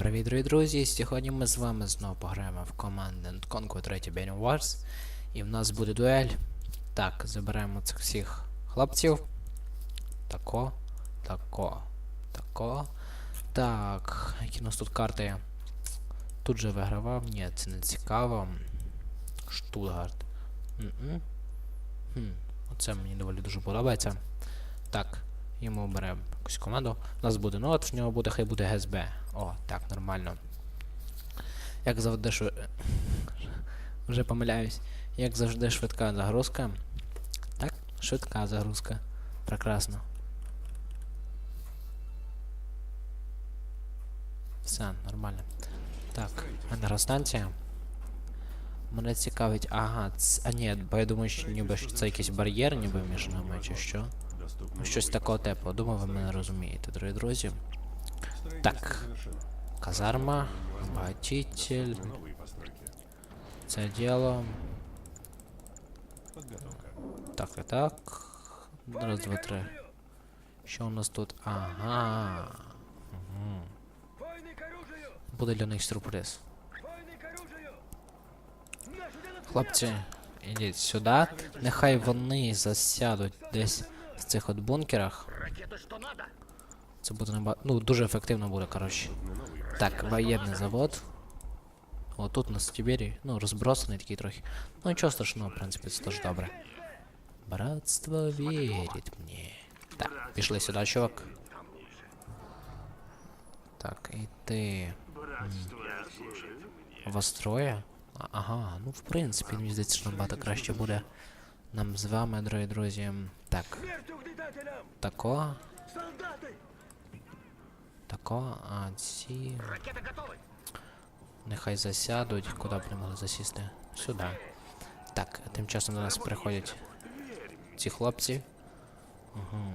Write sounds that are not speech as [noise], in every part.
Привіт, дорогі друзі! Сьогодні ми з вами знову пограємо в Command Conquer 3 Bane Wars. І в нас буде дуель. Так, заберемо цих всіх хлопців. Тако, тако, тако. Так, які у нас тут карти? Тут же вигравав. Ні, це не цікаво. Штутгарт. М-м. Хм, оце мені доволі дуже подобається. Так, йому беремо якусь команду. У нас буде, ну от в нього буде, хай буде ГСБ. О, так, нормально. Як завжди шви... Вже помиляюсь. Як завжди швидка загрузка. Так, швидка загрузка. Прекрасно. Все, нормально. Так, енергостанція. Мене цікавить, ага, ц... а ні, бо я думаю, що ніби що це якийсь бар'єр, ніби між нами, чи що. Ну, Щось такого типу. Думаю, ви мене розумієте, дорогі друзі. Так. Казарма, багатитель. Це діло. Так, так, так. Раз, два, три. Що у нас тут? Ага. Буде для них сюрприз. Хлопці, ідіть сюди. Нехай вони засядуть десь в цих от бункерах. Це буде набагато. Ну, дуже ефективно буде, коротше. Так, воєнний завод. О, тут у нас Тібері, ну, розбросаний такий трохи. Ну нічого страшного, в принципі, це теж добре. Братство вірить мені. Так, пішли сюди, чувак. Так, і ти. Вас троє? Ага, ну в принципі, мені здається, що набагато краще буде нам з вами, дорогі друзі. Так, Смерть угнетателям! тако, Солдаты! тако, а ці. Ракеты готовы! Нехай засядуть, куди б не могли засісти. Сюди. Так, тим часом до нас приходять ці хлопці. Угу.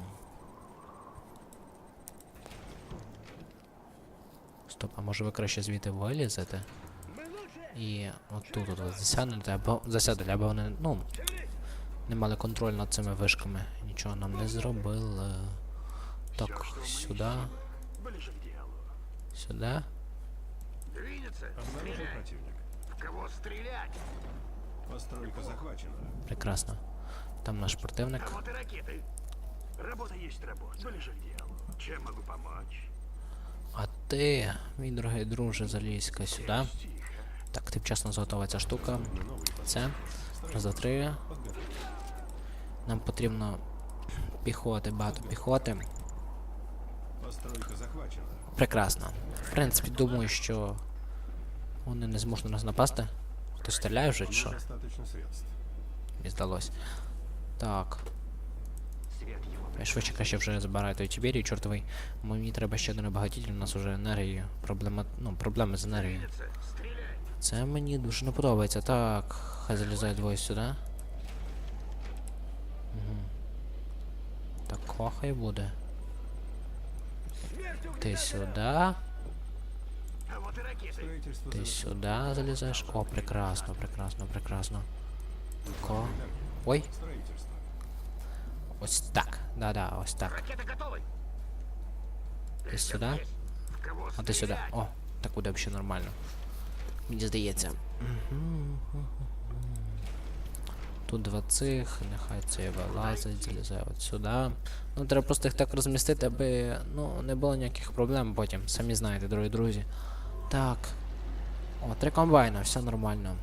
Стоп, а може ви краще звідти вилізете? І отут от ви засядете, або засядете, або вони, ну, не мали контроль над цими вишками. Нічого нам не зробили. Так, сюди. Сюди. В кого? Постройка захвачена. Прекрасно. Там наш противник. А ракеты. Работа есть работа. Ближе к делу. Чем могу помочь? А ти, мій дорогий друже, залізь-ка сюди. Так, тим часом готова ця штука. Це. Раз, два, три. Нам потрібно піхоти, багато піхоти. Прекрасно. В принципі, думаю, що вони не зможуть на нас напасти. Хтось стріляє вже чи що? Мені здалось. Так. Швидше краще вже забираю той Тіберію, чортовий. Мені треба ще один багатитель, у нас вже енергії. Проблема, ну, проблеми з енергією. Це мені дуже не подобається. Так, хай залізає двоє сюди. Так, хай буде. Смерть Ти угнетателям! сюди, А вот и ракеты. Строительство ти сюди залізаєш. О, прекрасно, прекрасно, прекрасно. Ко. Ой, Строительство. ось так. Да-да, ось так. Ракеты готовы! Ти сюди, В кого а ти сюди. стрелять? О, так буде взагалі нормально. Мені здається. Мгм. Тут два цих, нехай це вилазить, залізає от сюди. Ну, треба просто їх так розмістити, аби ну, не було ніяких проблем потім. Самі знаєте, дорогі друзі. Так. О, три комбайна, все нормально.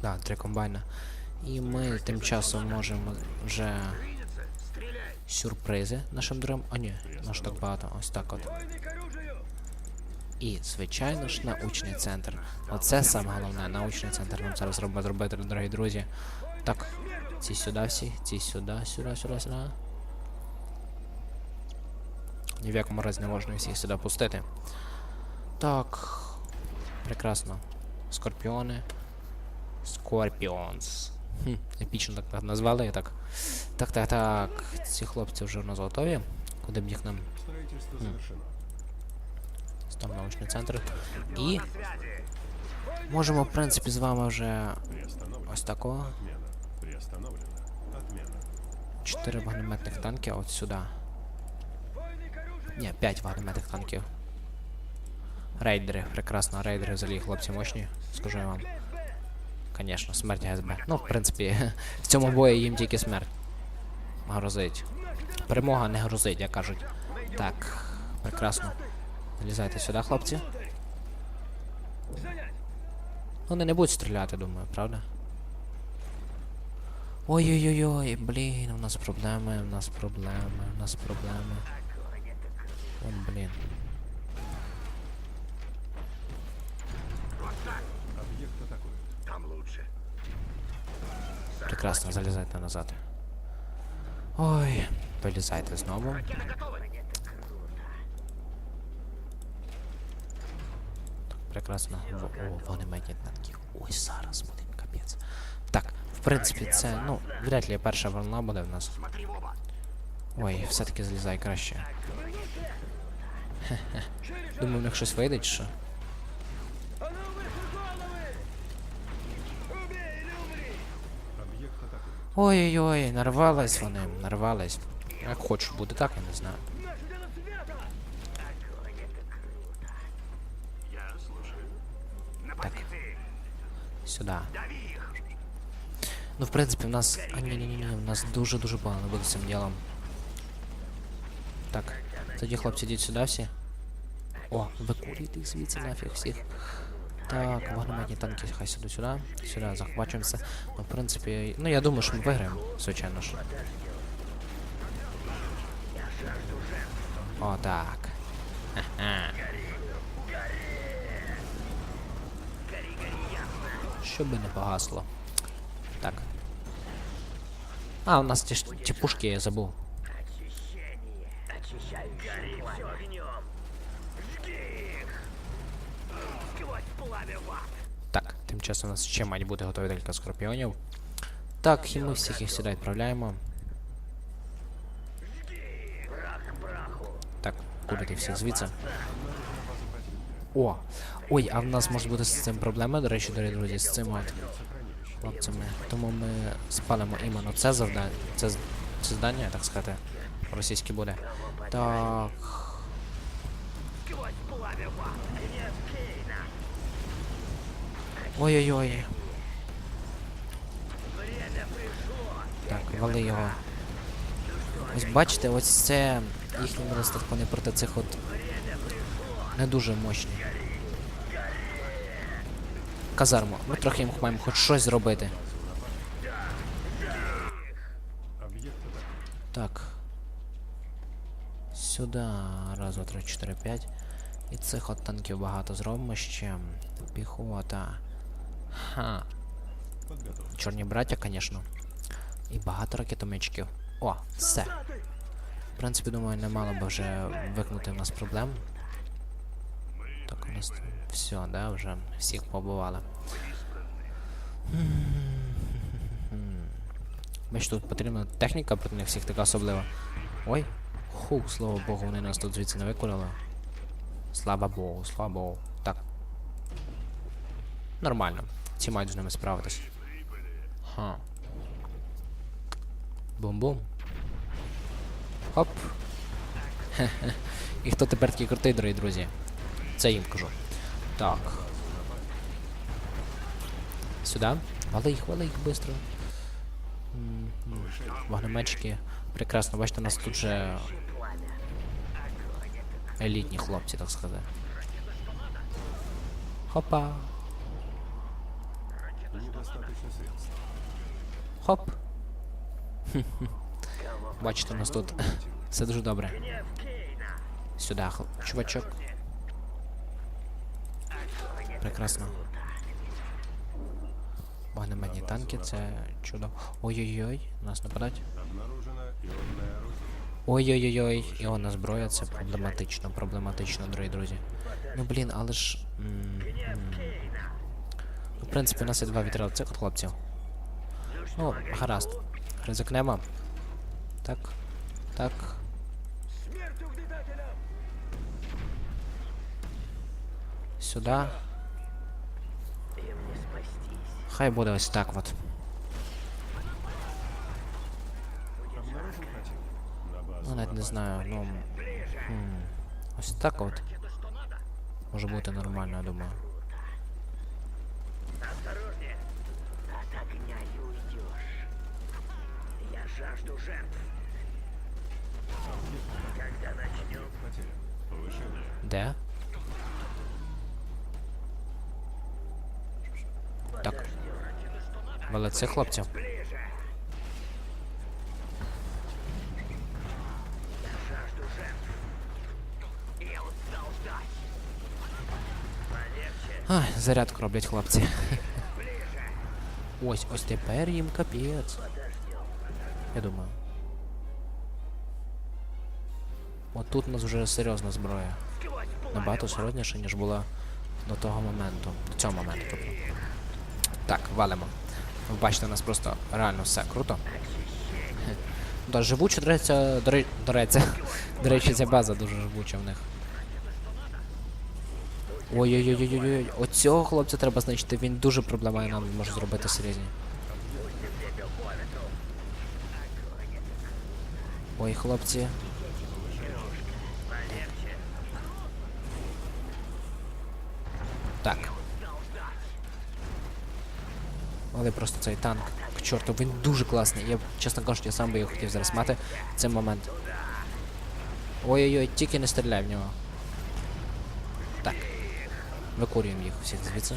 Так, три комбайна. І ми тим часом можемо вже сюрпризи нашим другим. О, ні, наш так багато. Ось так от. І, звичайно ж, научний центр. Оце саме головне, научний центр нам зараз робить зробити, дорогі друзі. Так, ці сюди всі, ці сюди, сюди, сюди, сюди. Ні в якому разі не можна всіх сюди пустити. Так. Прекрасно. Скорпіони. Скорпіонс. Хм, епічно так назвали, я так. Так, так, так. Ці хлопці вже у нас готові. Куди б їх нам завершено. Там научний центр. І можемо, в принципі, з вами вже ось такого. Чотири вогнеметних танки от сюди. Ні, 5 вогнеметних танків. Рейдери, прекрасно, рейдери взагалі хлопці мощні, скажу я вам. Конечно, смерть ГСБ. Ну, в принципі, [laughs] в цьому бою їм тільки смерть. Грозить. Перемога не грозить, як кажуть. Так, прекрасно. Залізайте сюди, хлопці. Вони не будуть стріляти, думаю, правда? Ой-ой-ой, блін, у нас проблеми, у нас проблеми, у нас проблеми. От, блін. Прекрасно, залізайте назад. Ой, вилізайте знову. Так, прекрасно. Вогнеметні танки. Ой, зараз буде капець. Так, в принципі, це, ну, вряд ли перша волна буде в нас. Ой, все-таки злізай краще. [laughs] Думаю, в них щось вийде чи що? Ой-ой-ой, нарвались вони, нарвались. Як хочу буде так, я не знаю. Сюди. Дави их. Ну, в принципі, в нас. А ні, ні, ні, ні, в нас дуже-дуже погано буде з цим ділом. Так, тоді хлопці йдіть сюди всі. О, викурюйте їх звідси нафіг всіх. Так, вогнеметні танки, хай сюди сюди. Сюди захвачуємося. Ну, в принципі, ну я думаю, що ми виграємо, звичайно ж. О, так. Ха-ха. Щоб не погасло. Так. А, у нас ті, ті пушки я забув. Так, тим часом у нас ще мають бути готові декілька скорпіонів. Так, і ми всіх їх сюди відправляємо. Так, курити всіх звідси. О! Ой, а в нас може бути з цим проблема, до речі, дорогі друзі, з цим от хлопцями. Тому ми спалимо іменно це завдання. Це, це здання, так сказати, російське буде. Так. Ой-ой-ой. Так, вали його. Ось бачите, ось це їхній недостаток, вони проти цих от не дуже мощні. Казарму. Ми трохи їм маємо хоч щось зробити. Так. Сюди. Раз, два, три, чотири, п'ять. І цих от танків багато зробимо ще. Піхота. Ха. Чорні браття, звісно. І багато ракетометчиків. О, все. В принципі, думаю, не мало би вже викнути в нас проблем. Так, у нас все, да, вже всіх побували. Бачиш, тут потрібна техніка проти них всіх така особлива. Ой. Ху, слава Богу, вони нас тут звідси не викурили. Слава Богу, слава Богу. Так. Нормально. Ці мають з ними справитись. Ха. Бум-бум. Хоп. [laughs] І хто тепер такий крутий, дорогі друзі? Це їм кажу. Так. Сюди. Вали їх, вали їх швидко. Вогнеметчики. Прекрасно, бачите, у нас тут же елітні хлопці, так сказати. Хопа. Хоп. Бачите, у нас тут все дуже добре. Сюди, чувачок. Прекрасно. Вогнеметні танки, це чудо. Ой-ой-ой, нас оружие. Ой-ой-ой, іонна зброя, це проблематично, проблематично, дорогі друзі. Ну блін, але ж. Ну, в принципі, у нас є два вітрила цих от хлопців. Ну, гаразд. Ризикнемо. Так. Так. Сюди. Хай буде ось так от. Обнаружен противник. На базу Ну, навіть не знаю, ну. Хм. Ось так от. Може бути нормально, я думаю. Жажду жертв. Когда начнем. Повышение. Де? Так. Ждать. Полегче. Ай, зарядку роблять хлопці. Ось, ось тепер їм капець. Я думаю. От тут у нас вже серйозна зброя. Набагато серйозніше, ніж була до того моменту. До цього моменту, тобто. Так, валимо. Ви бачите, у нас просто реально все круто. Да, живуча, до речі, до речі, ця база дуже живуча в них. Ой-ой-ой-ой-ой. Оцього хлопця треба знищити, він дуже проблемає нам може зробити серйозні. Ой, хлопці. Так. Але просто цей танк. К чорту, він дуже класний. Я, чесно кажучи, я сам би його хотів зараз мати в цей момент. Ой-ой-ой, тільки не стріляй в нього. Так. Викурюємо їх всіх звідси.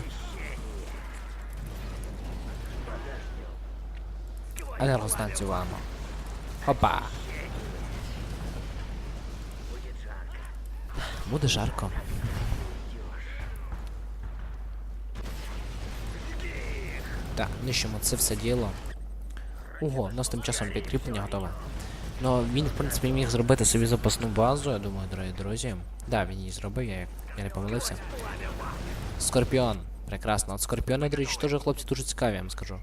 Енергостанцію валимо. Опа. Буде жарко. Так, нищимо це все діло. Ого, у нас тим часом підкріплення готове. Ну, він, в принципі, міг зробити собі запасну базу, я думаю, дорогі друзі. Да, він її зробив, я, я не помилився. Скорпіон. Прекрасно. От скорпіони, до речі, теж хлопці дуже цікаві, я вам скажу.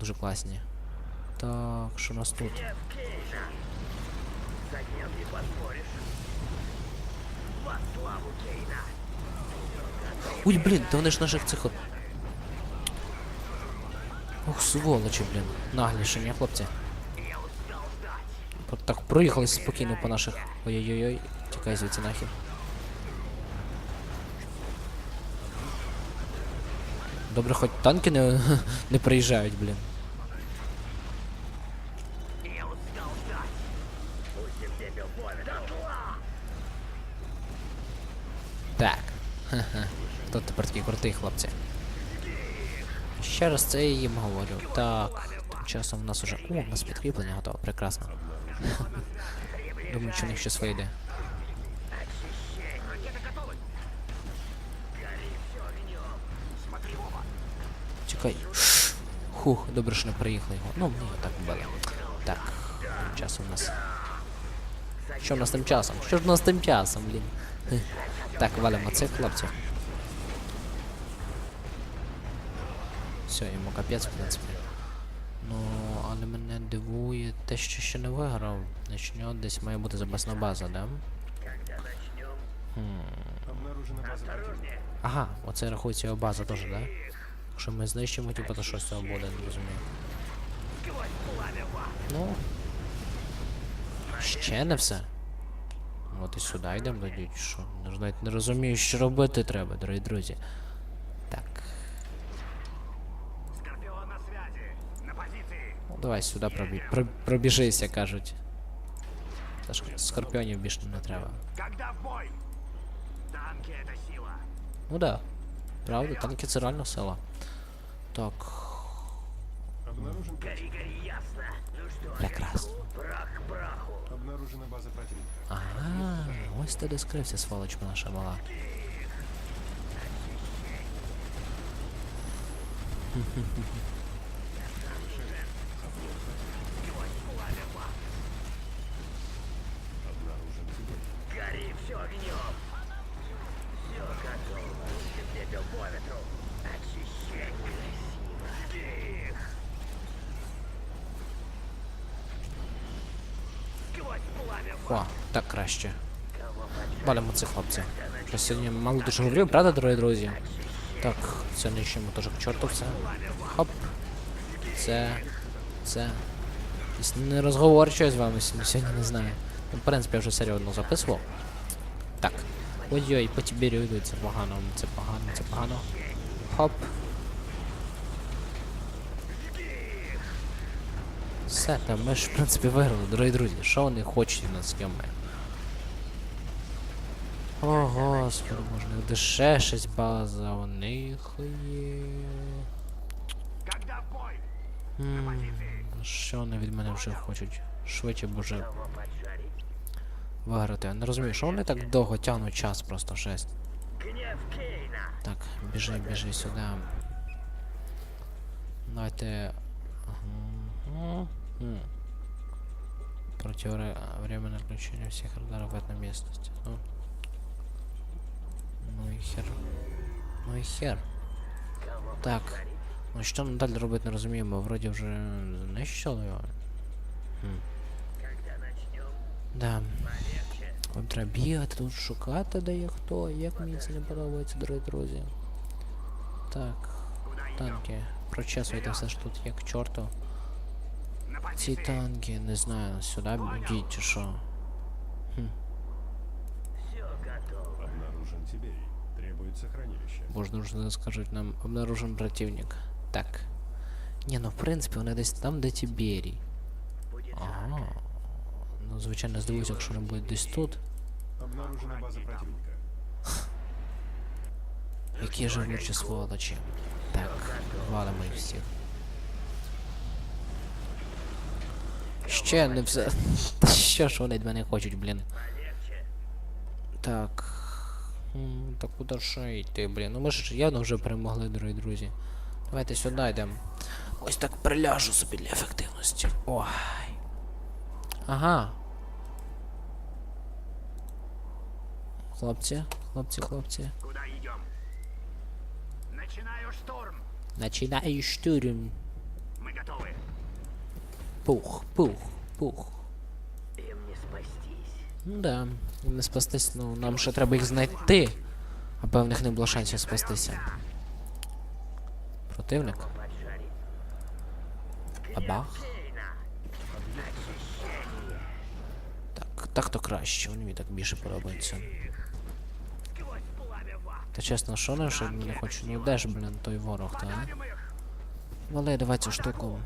Дуже класні. Так, що у нас тут? Ой, блін, та вони ж наших цих Ох, сволочі, блін. Нагліші, ні, хлопці. Так проїхали спокійно по наших. Ой-ой-ой, тікай звідси нахер. Добре, хоч танки не, [laughs] не приїжджають, блін. Так. [laughs] Хто тепер такий крутий, хлопці? Ще раз це їм говорю. Так. Тим часом в нас уже. О, у нас підкріплення готове, прекрасно. [laughs] Думаю, що в них щось вийде. Чекай. Хух, добре, що не приїхали його. Ну, мені так вбили. Так, тим часом у нас. Що в нас тим часом? Що ж в нас тим часом, блін? Так, валимо цих хлопців. Все, йому капець, в принципі. Ну, але мене дивує те, що ще не виграв. Значить, нього десь має бути запасна база, да? База. Ага, оце рахується його база теж, да? Якщо ми знищимо, типу, то що з цього буде, не розумію. Ну. Ще не все. От і сюди йдемо тоді, що? Не розумію, що робити треба, дорогі друзі. давай сюди пробі... про- пробіжися, кажуть. Та ж скорпіонів більше не треба. Когда в бой? Танки — это сила. Ну да. Правда, танки це реально сила. Так. Обнаружен гори, гори, ясно. Ну что, Прекрасно. прах к праху. Обнаружена база противника. Ага, ось ти де скрився, сволочка наша мала. Краще. Валимо цих хлопців. Що сьогодні мало дуже говорив, правда, дорогі друзі? Так, це нищимо теж к чорту все. Хоп. Це. Це. Не розговорчую з вами сьогодні, не знаю. Ну, в принципі, я вже серію одну записував. Так. Ой-ой, по Тіберію йдуть, це погано, це погано, це погано. Хоп. Все, там ми ж, в принципі, виграли, дорогі друзі. Що вони хочуть від нас йоме? О, господи, можна де ще щось база, у них є. Що вони від мене вже хочуть? Швидше б уже Кого поджарить? виграти. Я не розумію, що вони так довго тягнуть час, просто Кейна. Так, біжи, біжи сюди. Давайте. М. Противовременное включение всех радаров в этой местности. Ну. Ну і хер. Ну і хер. Так. Ну що нам далі робити не розуміємо, вроді вже знищили його. Начнем, Да. Вам треба бігати тут шукати, де є хто. Як мені це не подобається, дорогі друзі. Так, танки. Прочесуйте все ж тут як чорту. Ці танки, не знаю, сюди б'ють чи що. Требуется хранилище. Можна скажуть нам обнаружен противник. Так. Ні, ну в принципі вони десь там, де Тіберій. Будет Ага. Ну, звичайно, здивуюся, якщо вони будуть десь тут. Обнаружена база противника. Які живучі сволочі. Так, валимо їх всіх. Ще не все. [laughs] Та що ж вони від мене хочуть, блін. полегче. Так. Куди ще йти, блін? Ну ми ж явно вже перемогли, дорогі друзі. Давайте сюди йдемо. Ось так приляжу собі для ефективності. Ой. Ага. Хлопці, хлопці, хлопці. Куда идем? Начинаю штурм. Начинаю штурм. Мы готовы. Пух, пух, пух. Ну да, не спастись, ну нам ще треба їх знайти. Аби в них не було шансів спастися. Противник? Абах. Так, так то краще, мені так більше подобається. Та чесно, що не що не хочу? Ну де ж, блін, той ворог, та? а? Вали, давай цю штуку.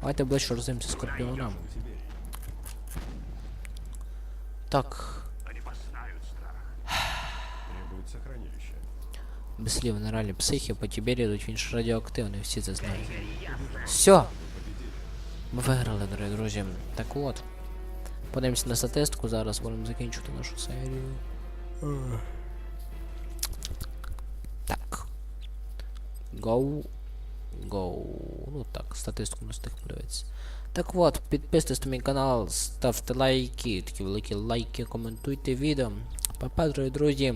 Давайте ближче розимося скорпіоном. Обнаружен Тиберий. Так, Они познают страх. Требуется хранилище. без слів, на реалі психи по Тібері йдуть, він ж радіоактивний, всі це знають. Все! Ми виграли, дорогі друзі. Так от. Подивимося на статистику, зараз будемо закінчувати нашу серію. Так. Go. Go. Ну так, статистику не встиг подивитися. Так от, підписуйтесь на мій канал, ставте лайки, такі великі лайки, коментуйте відео. Па-па, друзі.